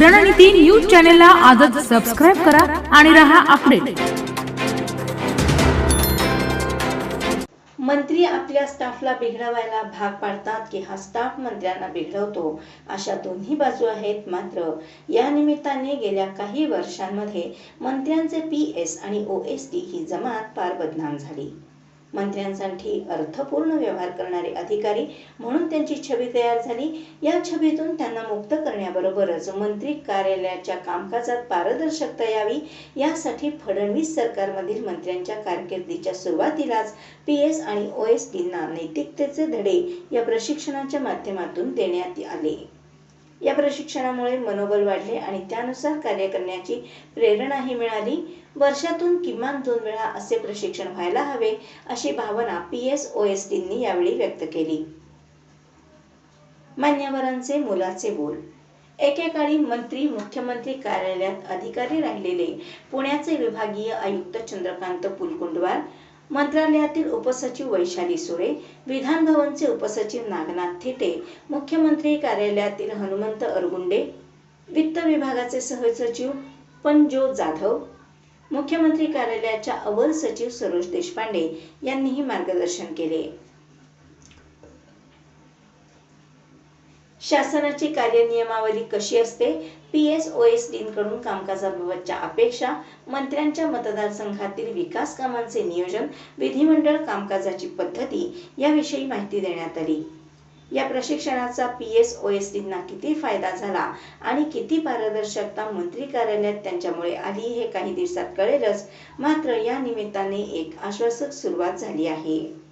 रणनीती न्यूज चॅनलला आजच सबस्क्राईब करा आणि रहा अपडेट मंत्री आपल्या स्टाफला बिघडवायला भाग पाडतात की हा स्टाफ मंत्र्यांना बिघडवतो? अशा दोन्ही बाजू आहेत मात्र. या निमित्ताने गेल्या काही वर्षांमध्ये मंत्र्यांचे पी एस आणि ओ एस टी ही जमात फार बदनाम झाली. मंत्र्यांसाठी अर्थपूर्ण व्यवहार करणारे अधिकारी म्हणून त्यांची छबी तयार झाली. या छबीतून त्यांना मुक्त करण्याबरोबरच मंत्री कार्यालयाच्या कामकाजात पारदर्शकता यावी यासाठी फडणवीस सरकारमधील मंत्र्यांच्या कारकिर्दीच्या सुरुवातीलाच पी एस आणि ओ एस पींना नैतिकतेचे धडे या प्रशिक्षणाच्या माध्यमातून देण्यात आले. या प्रशिक्षणामुळे मनोबल वाढले आणि त्यानुसार कार्य करण्याची प्रेरणाही मिळाली. वर्षातून किमान दोन वेळा असे प्रशिक्षण व्हायला हवे अशी भावना पी एस ओ एस टींनी यावेळी व्यक्त केली. मान्यवरांचे मुलाचे बोल. एकेकाळी मंत्री मुख्यमंत्री कार्यालयात अधिकारी राहिलेले पुण्याचे विभागीय आयुक्त चंद्रकांत पुलकुंडवार मंत्रालयातील उपसचिव वैशाली सुरे विधान भवनचे उपसचिव नागनाथ थिटे मुख्यमंत्री कार्यालयातील हनुमंत अरगुंडे वित्त विभागाचे सहसचिव पंजो जाधव मुख्यमंत्री कार्यालयाच्या अवर सचिव सरोज देशपांडे यांनीही मार्गदर्शन केले. शासनाची कार्यनियमावली कशी असते? पी एस ओ एस डींकडून कामकाजाबाबतच्या अपेक्षा मंत्र्यांच्या मतदारसंघातील विकास कामांचे नियोजन विधिमंडळ कामकाजाची पद्धती याविषयी माहिती देण्यात आली. या प्रशिक्षणाचा पी एस ओ एस डींना किती फायदा झाला आणि किती पारदर्शकता मंत्री कार्यालयात त्यांच्यामुळे आली हे काही दिवसात कळेलच. मात्र या निमित्ताने एक आश्वासक सुरुवात झाली आहे.